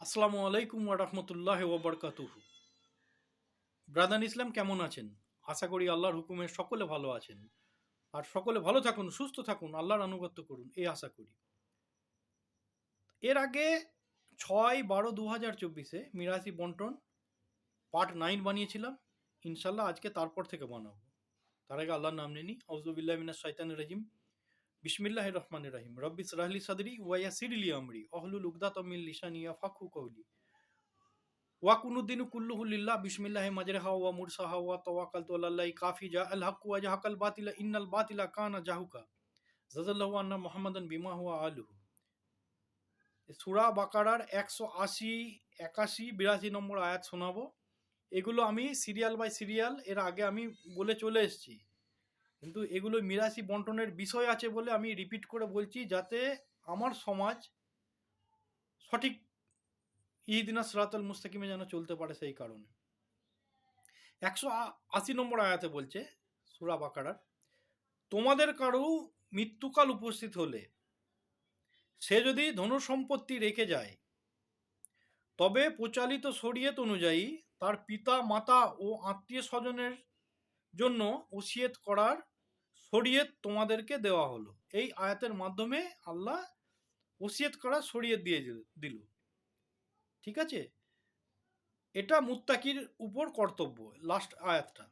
আসসালামু আলাইকুম রহমতুল্লাহ ওবরকাতুহ ব্রাদান ইসলাম, কেমন আছেন? আশা করি আল্লাহর হুকুমে সকলে ভালো আছেন। আর সকলে ভালো থাকুন, সুস্থ থাকুন, আল্লাহর আনুগত্য করুন, এই আশা করি। এর আগে ছয় বারো দু হাজার চব্বিশে মিরাসি বন্টন পার্ট নাইন বানিয়েছিলাম। ইনশাল্লাহ আজকে তারপর থেকে বানাবো। তার আগে আল্লাহর নাম নিনি আউজুবিল্লাহ মিনাস শৈতান রাজিম। বিসমিল্লাহ রহমান রাহিম। রব্বিস রাহলি সাদরি ওয়াইয়া সিরিলি আমরি। অহলুল উগদা তমিল লিসানিয়া ফাকু কৌলি ওয়াকুনুদ্দিন কুল্লুহুল্লিল্লাহ বিসমিল্লাহ মাজরেহা ওয়া মুরসাহা ওয়া তাওয়াক্কালতু আলাল্লাহি কাফি জা আল হক ওয়া জাহাকাল বাতিলা ইন্নাল বাতিলা কানা জাহুকা। জাযাল্লাহু আন্না মুহাম্মাদান বিমা হুয়া আলুহু। সূরা বাকারার একশো আশি, একাশি, বিরাশি নম্বর আয়াত শোনাবো। এগুলো আমি সিরিয়াল বাই সিরিয়াল, এর আগে আমি বলে চলে এসেছি। কিন্তু এগুলো মিরাসি বন্টনের বিষয় আছে বলে আমি রিপিট করে বলছি যাতে আমার সমাজ সঠিক ইদিনা সিরাতুল মুস্তাকিমে যেন চলতে পারে সেই কারণে। একশো আশি নম্বর আয়াতে বলছে সুরা বাকারার, তোমাদের কারও মৃত্যুকাল উপস্থিত হলে সে যদি ধনু সম্পত্তি রেখে যায়, তবে প্রচালিত শরীয়ত অনুযায়ী তার পিতা, মাতা ও আত্মীয় স্বজনের জন্য ওসিয়ত করার শরীয়ত তোমাদেরকে দেওয়া হলো। এই আয়াতের মাধ্যমে আল্লাহ ওসিয়ত করার শরীয়ত দিয়ে দিল- ঠিক আছে? এটা মুত্তাকির উপর কর্তব্য লাস্ট আয়াতটা।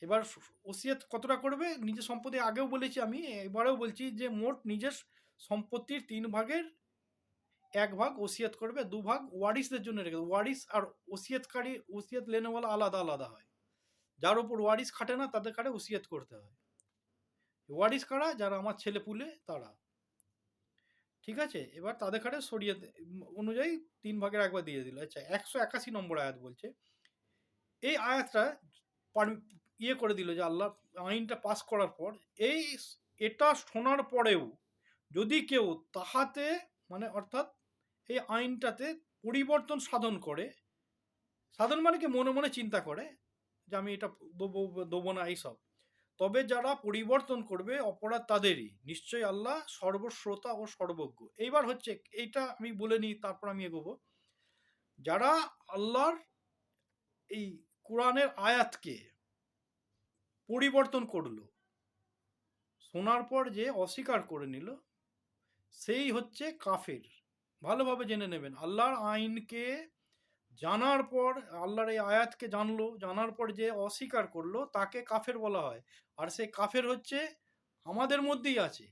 এবার ওসিয়ত কতটা করবে? নিজের সম্পত্তি আগেও বলেছি আমি, এবারেও বলছি যে মোট নিজের সম্পত্তির তিন ভাগের এক ভাগ ওসিয়ত করবে, দু ভাগ ওয়ারিসদের জন্য রেখে। ওয়ারিস আর ওসিয়তকারী, ওসিয়ত লেনেওয়ালা আলাদা আলাদা হয়। যার উপর ওয়ারিস খাটে না, তাদের কারে ওসিয়ত করতে হয়। ওয়ারিস কারা? যারা আমার ছেলে পুলে, তারা। ঠিক আছে? এবার তাদের কারে সরিয়ে অনুযায়ী তিন ভাগের একবার দিয়ে দিল। আচ্ছা একশো একাশি নম্বর আয়াত বলছে। এই আয়াতটা ইয়ে করে দিল যে আল্লাহ আইনটা পাস করার পর, এই এটা শোনার পরেও যদি কেউ তাহাতে মানে অর্থাৎ এই আইনটাতে পরিবর্তন সাধন করে, সাধন মানে কি? মনে মনে চিন্তা করে। যে আমি এটা দেবো দেবো না, এইসব। তবে যারা পরিবর্তন করবে, অপরাধ তাদেরই। নিশ্চয়ই আল্লাহ সর্বশ্রোতা ও সর্বজ্ঞ। এইবার হচ্ছে, এইটা আমি বলে নিই, তারপর আমি এগোবো। যারা আল্লাহর এই কোরআনের আয়াতকে পরিবর্তন করল, শোনার পর যে অস্বীকার করে নিল, সেই হচ্ছে কাফের। ভালোভাবে জেনে নেবেন, আল্লাহর আইনকে জানার পর আল্লাহর এই আয়াতকে জানলো, জানার পর যে অস্বীকার করল, তাকে কাফের বলা হয়। আর সে কাফের হচ্ছে আমাদের মধ্যেই আছে।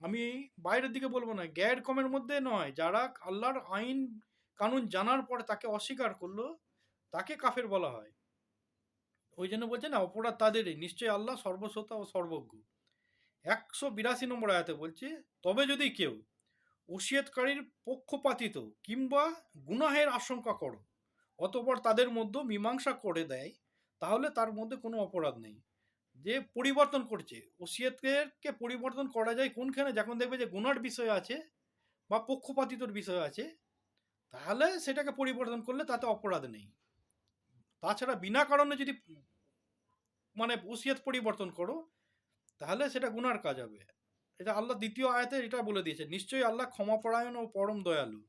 আমি বাইরের দিকে বলব না, গ্যার কমের মধ্যে নয়। যারা আল্লাহর আইন, কানুন জানার পর তাকে অস্বীকার করল, তাকে কাফের বলা হয়। ওই জন্য বলছে না, অপরাধ তাদেরই। নিশ্চয়ই আল্লাহ সর্বশ্রোতা ও সর্বজ্ঞ। একশো বিরাশি নম্বর আয়াতে বলছে, তবে যদি কেউ ওসিয়তকারীর পক্ষপাতিত কিংবা গুনাহের আশঙ্কা করো অতপর তাদের মধ্যে মীমাংসা করে দেয়, তাহলে তার মধ্যে কোনো অপরাধ নেই। যে পরিবর্তন করছে, ওসিয়তকে পরিবর্তন করা যায় কোনখানে? যখন দেখবে যে গুনার বিষয় আছে বা পক্ষপাতিতর বিষয় আছে, তাহলে সেটাকে পরিবর্তন করলে তাতে অপরাধ নেই। তাছাড়া বিনা কারণে যদি মানে ওসিয়ত পরিবর্তন করো, তাহলে সেটা গুনার কাজ হবে। এটা আল্লাহ দ্বিতীয় আয়াতে এটা বলে দিয়েছে, নিশ্চয়ই আল্লাহ ক্ষমাপরায়ণ ও পরম দয়ালু।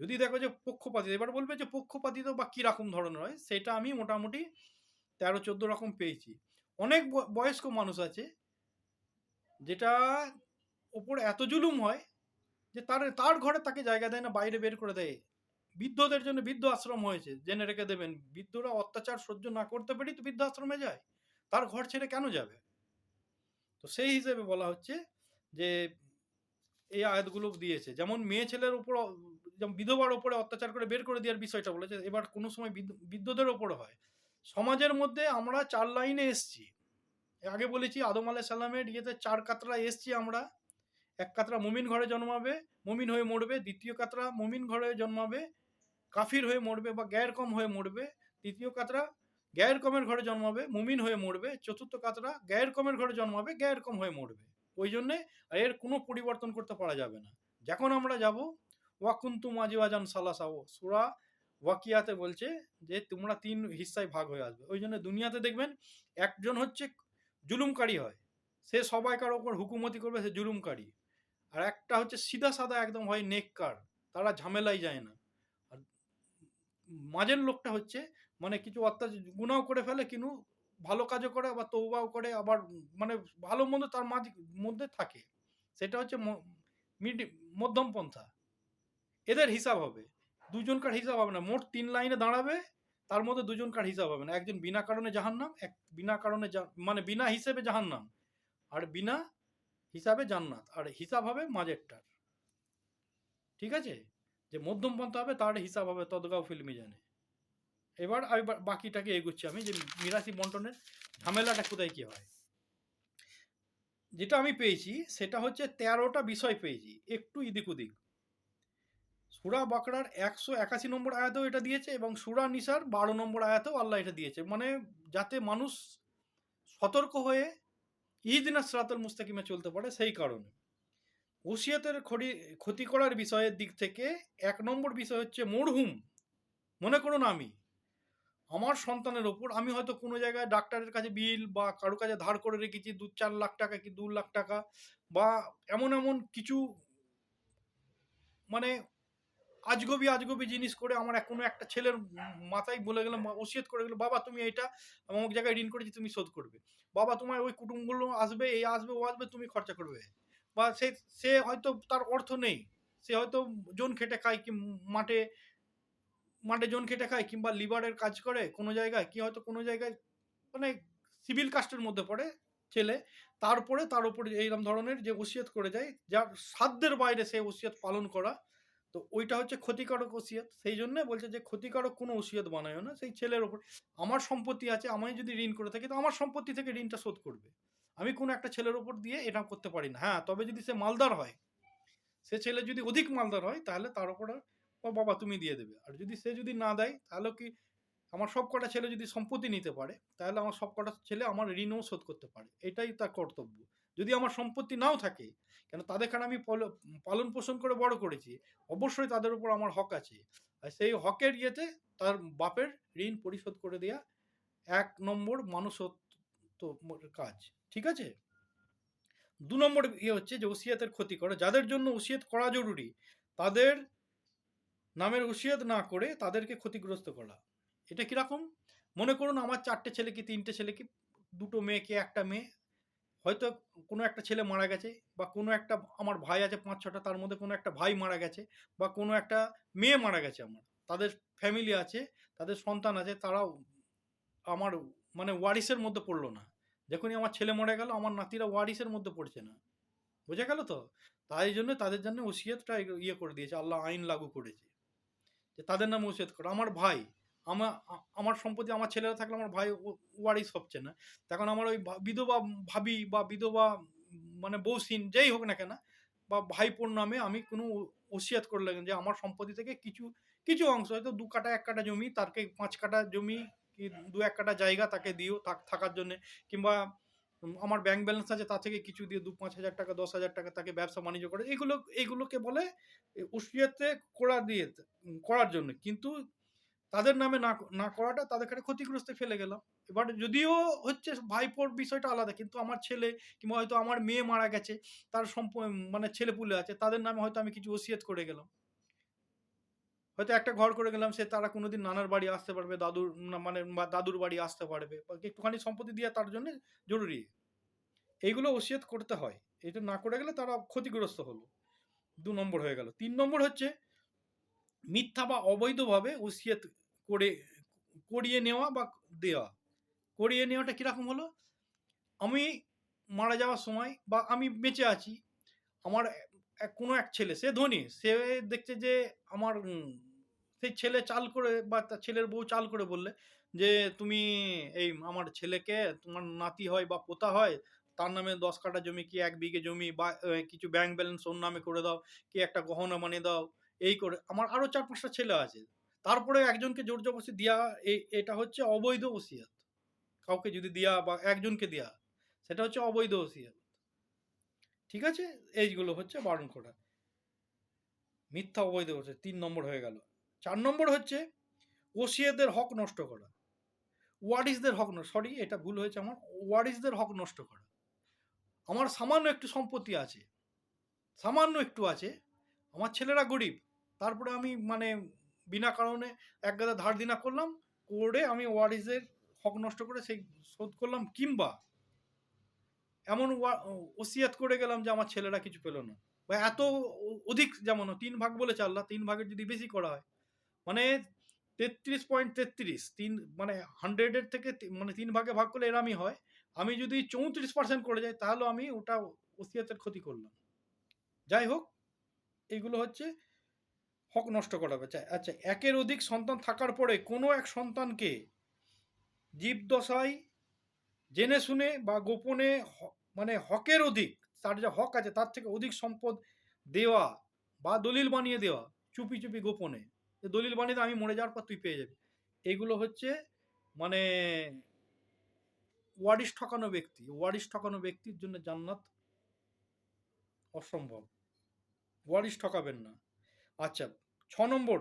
যদি দেখো যে পক্ষপাতিত, এবার বলবে যে পক্ষপাতিত বা কী রকম ধরনের হয়, সেটা আমি মোটামুটি তেরো, চোদ্দ রকম পেয়েছি। অনেক বয়স্ক মানুষ আছে যেটা ওপর এত জুলুম হয় যে তার তার ঘরে তাকে জায়গা দেয় না, বাইরে বের করে দেয়। বৃদ্ধদের জন্য বৃদ্ধ আশ্রম হয়েছে, জেনে রেখে দেবেন। বৃদ্ধরা অত্যাচার সহ্য না করতে পেরেই তো বৃদ্ধ আশ্রমে যায়। তার ঘর ছেড়ে কেন যাবে? তো সেই হিসেবে বলা হচ্ছে যে এই আয়াতগুলো দিয়েছে। যেমন মেয়ে ছেলের উপর, যেমন বিধবার ওপরে অত্যাচার করে বের করে দেওয়ার বিষয়টা বলেছে, এবার কোনো সময় বৃদ্ধদের ওপরে হয়। সমাজের মধ্যে আমরা চার লাইনে এসছি। আগে বলেছি, আদম আলাহ সাল্লামের ইয়েতে চার কাতরা এসছি আমরা। এক কাতরা মুমিন ঘরে জন্মাবে, মুমিন হয়ে মরবে। দ্বিতীয় কাতরা মুমিন ঘরে জন্মাবে, কাফির হয়ে মরবে বা গ্যার কম হয়ে মরবে। তৃতীয় কাতরা গ্যার কমের ঘরে জন্মাবে, মুমিন হয়ে মরবে। চতুর্থ কাতরা গ্যার কমের ঘরে জন্মাবে গ্যার কম হয়ে মরবে। ওই জন্যে এর কোনো পরিবর্তন করতে পারা যাবে না। যখন আমরা যাব ওয়াকুন্তু মাজিওয়াজান সালাসাও, সুরা ওয়াকিয়াতে বলছে যে, তোমরা তিন হিস্সায় ভাগ হয়ে আসবে। ওই জন্য দুনিয়াতে দেখবেন, একজন হচ্ছে জুলুমকারী হয়। সে সবাইকার ওপর হুকুমতি করবে, সে জুলুমকারী। আর একটা হচ্ছে সিধা সাদা একদম হয় নেককার, তারা ঝামেলাই যায় না। আর মাঝের লোকটা হচ্ছে মানে কিছু অত্যাচার গুণাও করে ফেলে, কিন্তু ভালো কাজও করে আবার তৌবাও করে, আবার মানে ভালো মন্দ তার মাঝে মধ্যে থাকে। সেটা হচ্ছে মিডি- মধ্যম পন্থা। এদের হিসাব হবে। দুজনকার হিসাব হবে না। মোট তিন লাইনে দাঁড়াবে, তার মধ্যে দুজনকার হিসাব হবে না। একজন বিনা কারণে জাহান্নাম, এক বিনা কারণে মানে বিনা হিসেবে জাহান্নাম। আর বিনা হিসাবে জান্নাত। আর হিসাব হবে মাঝেরটার। ঠিক আছে? যে মধ্যম পন্থা হবে, তার হিসাব হবে তদগাও ফিল্মি জানে। এবার আমি বাকিটাকে এগুচ্ছি আমি, যে মিরাসি বন্টনের ঝামেলাটা কোথায় কি হয়। যেটা আমি পেয়েছি, সেটা হচ্ছে তেরোটা বিষয় পেয়েছি, একটু ইদিক উদিক সুরা বাকরার একশো একাশি নম্বর আয়াতেও এটা দিয়েছে এবং সুরা নিসার বারো নম্বর আয়াতেও আল্লাহ এটা দিয়েছে। মানে যাতে মানুষ সতর্ক হয়ে ইদিনা সিরাতুল মুস্তাকিমে চলতে পারে, সেই কারণে। ওসিয়তের ক্ষতি ক্ষতি করার বিষয়ের দিক থেকে এক নম্বর বিষয় হচ্ছে মরহুম। মনে করুন আমি। আমার সন্তানের ওপর আমি হয়তো কোনো জায়গায় ডাক্তারের কাছে বিল বা কারও কাছে ধার করে রেখেছি দু চার লাখ টাকা কি দু লাখ টাকা বা এমন এমন কিছু মানে আজগবি আজগবি জিনিস করে আমার কোনো একটা ছেলের মাথায় বলে গেলাম ওসিয়ত করে গেলো, বাবা, তুমি এটা অমুক জায়গায় ঋণ করেছি, তুমি শোধ করবে। বাবা, তোমার ওই কুটুমগুলো আসবে, এই আসবে, ও আসবে, তুমি খরচা করবে। বা সে সে হয়তো তার অর্থ নেই। সে হয়তো জন খেটে খায় কি মাঠে মাঠে জন খেটে খায় কিংবা লিভারের কাজ করে কোনো জায়গায়, কি হয়তো কোনো জায়গায় মানে সিভিল কাস্টের মধ্যে পড়ে ছেলে, তারপরে তার উপরে এইরকম ধরনের যে ওসিয়ত করে যায়, যার সাধ্যের বাইরে সে ওসিয়ত পালন করা, তো ওইটা হচ্ছে ক্ষতিকারক ওসিয়ত। সেই জন্য বলছে যে ক্ষতিকারক কোনো ওসিয়ত বানায় না, সেই ছেলের ওপর। আমার সম্পত্তি আছে, আমি যদি ঋণ করে থাকি, তো আমার সম্পত্তি থেকে ঋণটা শোধ করবে। আমি কোনো একটা ছেলের ওপর দিয়ে এটা করতে পারি না। হ্যাঁ তবে যদি সে মালদার হয়, সে ছেলে যদি অধিক মালদার হয়, তাহলে তার উপর ও বাবা তুমি দিয়ে দেবে। আর যদি সে যদি না দেয়, তাহলে কি আমার সব কটা ছেলে যদি সম্পত্তি নিতে পারে, তাহলে আমার সব কটা ছেলে আমার ঋণও শোধ করতে পারে। এটাই তার কর্তব্য। যদি আমার সম্পত্তি নাও থাকে, কেন তাদের কারণে আমি পল- পালন পোষণ করে বড় করেছি, অবশ্যই তাদের উপর আমার হক আছে। আর সেই হকের ইয়েতে তার বাপের ঋণ পরিশোধ করে দেওয়া এক নম্বর মানুষত্ব কাজ। ঠিক আছে? দু নম্বর ইয়ে হচ্ছে যে ওসিয়াতের ক্ষতি করে। যাদের জন্য ওসিয়াত করা জরুরি, তাদের নামের ওসিয়ত না করে তাদেরকে ক্ষতিগ্রস্ত করা। এটা কীরকম? মনে করুন আমার চারটে ছেলে কি, তিনটে ছেলে কি, দুটো মেয়ে কি, একটা মেয়ে। হয়তো কোনো একটা ছেলে মারা গেছে বা কোনো একটা আমার ভাই আছে পাঁচ, ছটা, তার মধ্যে কোনো একটা ভাই মারা গেছে বা কোনো একটা মেয়ে মারা গেছে আমার। তাদের ফ্যামিলি আছে, তাদের সন্তান আছে, তারাও আমার মানে ওয়ারিসের মধ্যে পড়ল না। যখনই আমার ছেলে মরে গেল, আমার নাতিরা ওয়ারিসের মধ্যে পড়ছে না। বোঝা গেল তো? তাই জন্য তাদের জন্য ওসিয়তটা ইয়ে করে দিয়েছে, আল্লাহ আইন লাগু করেছে। যে তাদের নামে ওসিয়ত করে। আমার ভাই, আমার আমার সম্পত্তি আমার ছেলেরা থাকলে আমার ভাই ওয়ারিস হচ্ছে না। তখন আমার ওই বিধবা ভাবি বা বিধবা মানে বৌসিন যেই হোক না কেন, বা ভাইপোর নামে আমি কোনো ওসিয়াত করলে যে আমার সম্পত্তি থেকে কিছু কিছু অংশ হয়তো দু কাটা এক কাটা জমি, তারকে পাঁচ কাটা জমি কি দু এক কাটা জায়গা তাকে দিও থাক- থাকার জন্য। কিংবা আমার ব্যাংক ব্যালেন্স আছে তা থেকে কিছু দিয়ে দু, পাঁচ হাজার টাকা, দশ হাজার টাকা তাকে ব্যবসা বাণিজ্য করে, এগুলো, এগুলোকে বলে ওসিয়াতে করা দিয়ে করার জন্য। কিন্তু তাদের নামে না না করাটা তাদের কাছে ক্ষতিগ্রস্ত ফেলে গেলাম। এবার যদিও হচ্ছে ভাইপোর বিষয়টা আলাদা, কিন্তু আমার ছেলে কিংবা হয়তো আমার মেয়ে মারা গেছে, তার সম্প মানে ছেলে পুলে আছে, তাদের নামে হয়তো আমি কিছু ওসিয়ত করে গেলাম। হয়তো একটা ঘর করে গেলাম, সে তারা কোনোদিন নানার বাড়ি আসতে পারবে, দাদুর মানে দাদুর বাড়ি আসতে পারবে একটুখানি সম্পত্তি দেওয়া তার জন্য জরুরি। এইগুলো ওসিয়ত করতে হয়। এটা না করে গেলে তারা ক্ষতিগ্রস্ত হলো। দু নম্বর হয়ে গেল। তিন নম্বর হচ্ছে, মিথ্যা বা অবৈধভাবে ওসিয়ত করে, করিয়ে নেওয়া বা দেওয়া। করিয়ে নেওয়াটা কীরকম হলো? আমি মারা যাওয়ার সময় বা আমি বেঁচে আছি, আমার কোনো এক ছেলে, সে ধনী, সে দেখছে যে আমার সেই ছেলে চাল করে বা তার ছেলের বউ চাল করে বললে যে, তুমি এই আমার ছেলেকে, তোমার নাতি হয় বা পোতা হয়, তার নামে দশ কাঠা জমি কি এক বিঘে জমি বা কিছু ব্যাংক ব্যালেন্স ওর নামে করে দাও, কি একটা গহনা মানে দাও। এই করে আমার আরও চার পাঁচটা ছেলে আছে। তারপরে একজনকে জোর জবরদস্তি এই এটা হচ্ছে অবৈধ ওসিয়াত। কাউকে যদি দেওয়া বা একজনকে দেওয়া সেটা হচ্ছে অবৈধ ওসিয়াত। ঠিক আছে? এইগুলো হচ্ছে বারণ করা। মিথ্যা অবৈধ হচ্ছে তিন নম্বর হয়ে গেল। চার নম্বর হচ্ছে ওসিয়াদের হক নষ্ট করা। ওয়ারিসদের হক নষ্ট সরি এটা ভুল হয়েছে আমার। ওয়ারিসদের হক নষ্ট করা? আমার সামান্য একটু সম্পত্তি আছে, সামান্য একটু আছে, আমার ছেলেরা গরিব, তারপরে আমি মানে বিনা কারণে এক গাদা ধার দিনা করলাম, করে আমি ওয়ারিসের হক নষ্ট করে সেই শোধ করলাম, কিংবা এমন ওসিয়াত করে গেলাম যে আমার ছেলেরা কিছু পেল না। বা এত অধিক যেমন তিন ভাগ বলে চাল্লা তিন ভাগের যদি বেশি করা হয় মানে তেত্রিশ পয়েন্ট তেত্রিশ, তিন মানে হান্ড্রেডের থেকে মানে তিন ভাগে ভাগ করলে এরামই হয়। আমি যদি চৌত্রিশ পার্সেন্ট করে যাই, তাহলে আমি ওটা ওসিয়াতের ক্ষতি করলাম। যাই হোক, এইগুলো হচ্ছে হক নষ্ট করা আচ্ছা আচ্ছা একের অধিক সন্তান থাকার পরে কোনো এক সন্তানকে জীবদশায় জেনে শুনে বা গোপনে মানে হকের অধিক, তার যে হক আছে, তার থেকে অধিক সম্পদ দেওয়া বা দলিল বানিয়ে দেওয়া চুপি চুপি গোপনে দলিল বানিয়ে আমি মরে যাওয়ার পর তুই পেয়ে যাবি। এইগুলো হচ্ছে মানে ওয়ারিশ ঠকানো ব্যক্তি, ওয়ারিশ ঠকানো ব্যক্তির জন্য জান্নাত অসম্ভব। ওয়ারিশ ঠকাবেন না। আচ্ছা ছ নম্বর,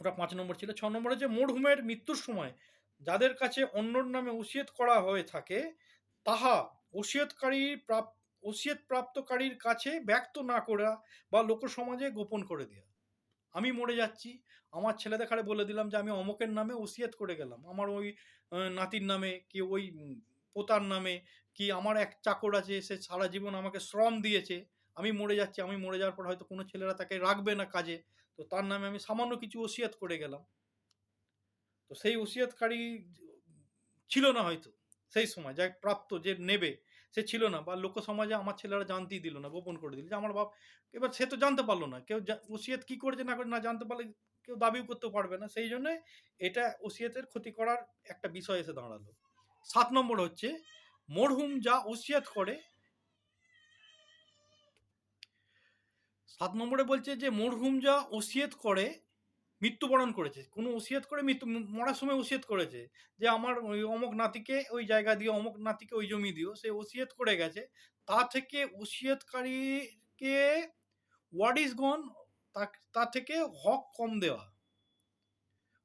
ওটা পাঁচ নম্বর ছিল, ছ নম্বর হচ্ছে মরহুমের মৃত্যুর সময় যাদের কাছে অন্যর নামে ওসিয়ত করা হয়ে থাকে, তাহা ওসিয়তকারীর প্রাপ ওসিয়ত প্রাপ্তকারীর কাছে ব্যক্ত না করা বা লোকসমাজে গোপন করে দেওয়া আমি মরে যাচ্ছি। আমার ছেলে দেখারে বলে দিলাম যে, আমি অমকের নামে ওসিয়াত করে গেলাম। আমার ওই নাতির নামে কি ওই পোতার নামে কি আমার এক চাকর আছে, সে সারা জীবন আমাকে শ্রম দিয়েছে। আমি মরে যাচ্ছি। আমি মরে যাওয়ার পর হয়তো কোনো ছেলেরা তাকে রাখবে না কাজে। তো তার নামে আমি সামান্য কিছু ওসিয়াত করে গেলাম। তো সেই ওসিয়াতকারী ছিল না হয়তো। সেই সময় যা প্রাপ্ত যে নেবে। সে ছিল না বা লোক সমাজে আমার ছেলেরা জানতেই দিল না, গোপন করে দিল যে আমার বাপ, এবার সে তো জানতে পারল না। কেউ ওসিয়ত কি করেছে না করে না জানতে পারলে কেউ দাবিও করতে পারবে না। সেই জন্য এটা ওসিয়তের ক্ষতি করার একটা বিষয় এসে দাঁড়াল। সাত নম্বর হচ্ছে, মরহুম যা ওসিয়াত করে, সাত নম্বরে বলছে যে মরহুম যা ওসিয়ত করে মৃত্যুবরণ করেছে। কোনো ওসিয়ত করে মৃত্যু মরার সময় ওসিয়ত করেছে যে, আমার ওই অমুক নাতিকে, ওই জায়গা দিও অমুক নাতিকে ওই জমি দিও। সে ওসিয়ত করে গেছে। তা থেকে ওসিয়তকারীকে ওয়ারিসগণ তা- তা থেকে হক কম দেওয়া।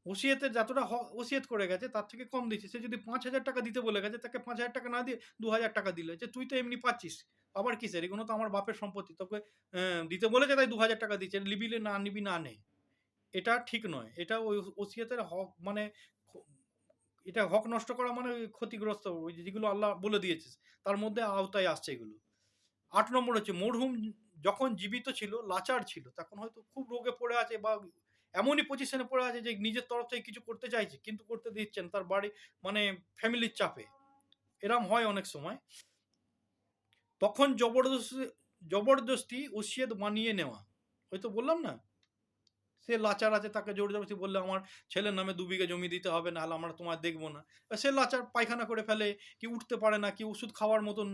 ওসিয়তের যতটা হ- ওসিয়ত করে গেছে, তার থেকে কম দিচ্ছে। সে যদি পাঁচ হাজার টাকা দিতে বলে গেছে, তাকে পাঁচ হাজার টাকা না দিয়ে দু হাজার টাকা দিলে। যে, তুই তো এমনি পাচ্ছিস, আবার কিসের? এগুলো তো আমার বাপের সম্পত্তি। তোকে দিতে বলেছে, তাই দু হাজার টাকা দিচ্ছে। লিবিলে না নিবি, না নে। এটা ঠিক নয়। এটা ওই ওসিয়তের হক মানে এটা হক নষ্ট করা মানে ক্ষতিগ্রস্ত, ওই যেগুলো আল্লাহ বলে দিয়েছে, তার মধ্যে আওতায় আসছে এগুলো। আট নম্বর হচ্ছে মরহুম যখন জীবিত ছিল, লাচার ছিল, তখন হয়তো খুব রোগে পড়ে আছে বা এমনই পজিশনে পড়ে আছে যে নিজের তরফ থেকে কিছু করতে চাইছে, কিন্তু করতে দিচ্ছেন তার বাড়ি মানে ফ্যামিলির চাপে। এরম হয় অনেক সময়। তখন জবরদস্তি জবরদস্তি ওসিয়ত বানিয়ে নেওয়া। হয়তো বললাম না? সে লাচার আছে, তাকে জোর জবরদস্তি বললে আমার ছেলের নামে দু বিঘা জমি দিতে হবে না হলে আমরা তোমার দেখব না। সে লাচার পায়খানা করে ফেলে কি উঠতে পারে না কি ওষুধ খাওয়ার মতন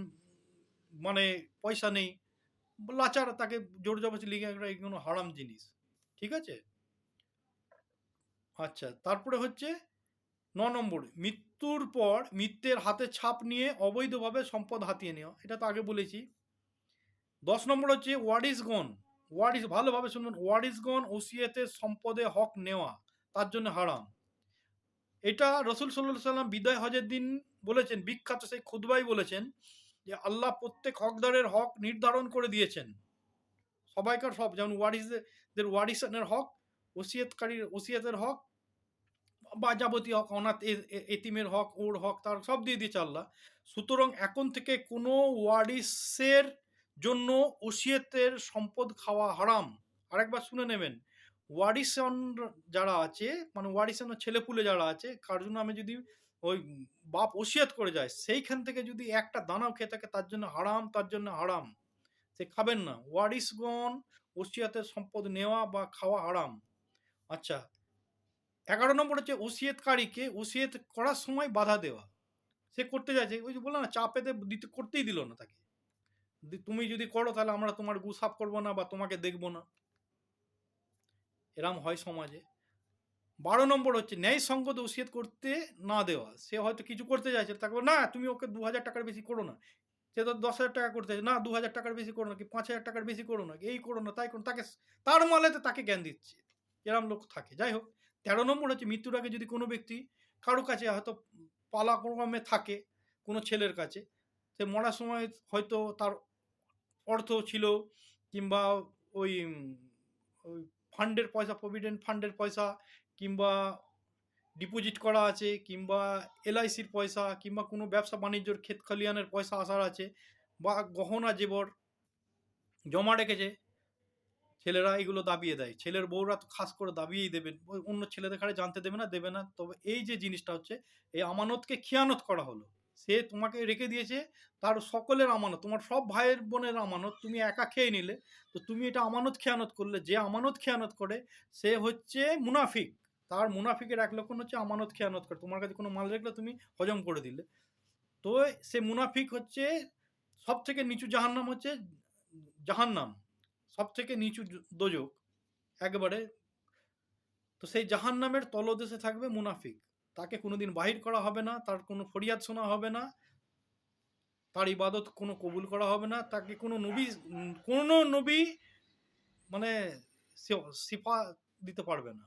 মানে পয়সা নেই। লাচার তাকে জোর জবরদস্তি লিখে একটা এগুলো হারাম জিনিস। ঠিক আছে? আচ্ছা তারপরে হচ্ছে ন নম্বর, মৃত্যুর পর মৃত্যের হাতে ছাপ নিয়ে অবৈধভাবে সম্পদ হাতিয়ে নেওয়া, এটা তো আগে বলেছি। দশ নম্বর হচ্ছে ওয়ারিসগণ ওয়ারিস ভালোভাবে শুনবেন ওয়ারিসগণ ওসিয়তের সম্পদে হক নেওয়া, তার জন্য হারাম। এটা রসুল সাল্লাহ সাল্লাম বিদায় হজের দিন বলেছেন, বিখ্যাত সেই খুদবাই বলেছেন যে, আল্লাহ প্রত্যেক হকদারের হক নির্ধারণ করে দিয়েছেন। সবাইকার সব, যেমন ওয়ারিসদের ওয়ারিসানের হক, ওসিয়তকারীর, ওসিয়তের হক, বা যাবতীয় হক, অনাথ এতিমের হক, ওর হক, তার সব দিয়ে দিয়েছে আল্লাহ। সুতরাং এখন থেকে কোনো ওয়ারিসের জন্য ওসিয়তের সম্পদ খাওয়া হারাম। আরেকবার শুনে নেবেন। ওয়ারিসন যারা আছে মানে ওয়ারিসনের ছেলেপুলে যারা আছে কার জন্য আমি যদি ওই বাপ ওসিয়ত করে যায়, সেইখান থেকে যদি একটা দানাও খেয়ে থাকে, তার জন্য হারাম, তার জন্য হারাম। সে খাবেন না। ওয়ারিসগণ ওসিয়াতের সম্পদ নেওয়া বা খাওয়া হারাম। আচ্ছা এগারো নম্বর হচ্ছে ওসিয়তকারীকে ওসিয়ত করার সময় বাধা দেওয়া। সে করতে যাচ্ছে ওই যে বললাম না, চাপেতে দিতে, করতেই দিল না তাকে। তুমি যদি করো তাহলে আমরা তোমার গু সাফ করব না বা তোমাকে দেখব না। এরম হয় সমাজে। বারো নম্বর হচ্ছে, ন্যায় সঙ্গত ওসিয়ত করতে না দেওয়া। সে হয়তো কিছু করতে চাইছে, তাকে না, তুমি ওকে দু হাজার টাকার বেশি করো না। সে তো দশ হাজার টাকা করতে চাইছে। না, দু হাজার টাকার বেশি করো না, কি পাঁচ হাজার টাকার বেশি করো না, এই করো না, তাই করো তাকে তার মালেতে তাকে জ্ঞান দিচ্ছে। এরম লোক থাকে। যাই হোক, তেরো নম্বর হচ্ছে, মৃত্যুর আগে যদি কোনো ব্যক্তি কারও কাছে হয়তো পালা ক্রমে থাকে, কোনো ছেলের কাছে, সে মরার সময় হয়তো তার অর্থ ছিল কিংবা ওই ফান্ডের পয়সা, প্রভিডেন্ট ফান্ডের পয়সা কিংবা ডিপোজিট করা আছে কিংবা এলআইসির পয়সা কিংবা কোনো ব্যবসা বাণিজ্যর ক্ষেত খালিয়ানের পয়সা আসার আছে বা গহনা জেবর জমা রেখেছে, ছেলেরা এগুলো দাবিয়ে দেয়। ছেলের বউরা তো খাস করে দাবিয়েই দেবে ওই অন্য ছেলেদের ঘাড়ে জানতে দেবে না দেবে না। তবে এই যে জিনিসটা হচ্ছে, এই আমানতকে খেয়ানত করা হলো। সে তোমাকে রেখে দিয়েছে, তার সকলের আমানত, তোমার সব ভাইয়ের বোনের আমানত তুমি একা খেয়ে নিলে। তো তুমি এটা আমানত খেয়ানত করলে, যে আমানত খেয়ানত করে, সে হচ্ছে মুনাফিক। তার মুনাফিকের এক লক্ষণ হচ্ছে আমানত খেয়ানত করে। তোমার কাছে কোনো মাল রাখলে তুমি হজম করে দিলে। তো সে মুনাফিক হচ্ছে সব থেকে নিচু জাহান্নাম হচ্ছে জাহান্নাম। সব থেকে নিচু দোজক। একবারে। তো সেই জাহান্নামের তলদেশে থাকবে মুনাফিক। তাকে কোনোদিন বাহির করা হবে না, তার কোনো ফরিয়াদ শোনা হবে না, তার ইবাদত কোনো কবুল করা হবে না, তাকে কোনো নবী কোনো নবী মানে সিফা দিতে পারবে না,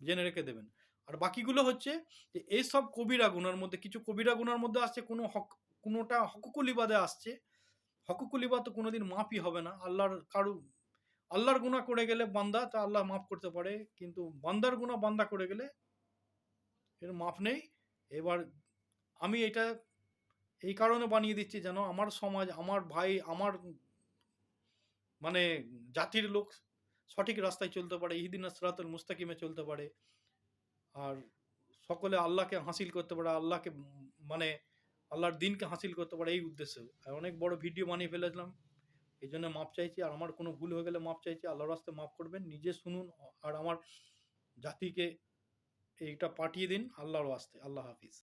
জেনে রেখে দেবেন। আর বাকিগুলো হচ্ছে যে এইসব কবিরা গুনার মধ্যে, কিছু কবিরা গুনার মধ্যে আসছে, কোনো হক, কোনোটা হকুকুল ইবাদে আসছে, হকুকুল ইবাদ তো কোনোদিন মাফই হবে না, আল্লাহর কারু, আল্লাহর গুনাহ করে গেলে বান্দা, তা আল্লাহ মাফ করতে পারে, কিন্তু বান্দার গুনাহ বান্দা করে গেলে এর মাপ নেই। এবার আমি এটা এই কারণে বানিয়ে দিচ্ছি যেন আমার সমাজ, আমার ভাই, আমার মানে জাতির লোক সঠিক রাস্তায় চলতে পারে, ইহদিন সিরাতুল মুস্তাকিমে চলতে পারে। আর সকলে আল্লাহকে হাসিল করতে পারে, আল্লাহকে মানে আল্লাহর দিনকে হাসিল করতে পারে এই উদ্দেশ্যে। অনেক বড় ভিডিও বানিয়ে ফেলেছিলাম। এই জন্য মাপ চাইছি। আর আমার কোনো ভুল হয়ে গেলে মাপ চাইছি। আল্লাহর রাস্তে মাফ করবেন। নিজে শুনুন। আর আমার জাতিকে এইটা পাঠিয়ে দিন আল্লাহর আস্তে আল্লাহ হাফিজ।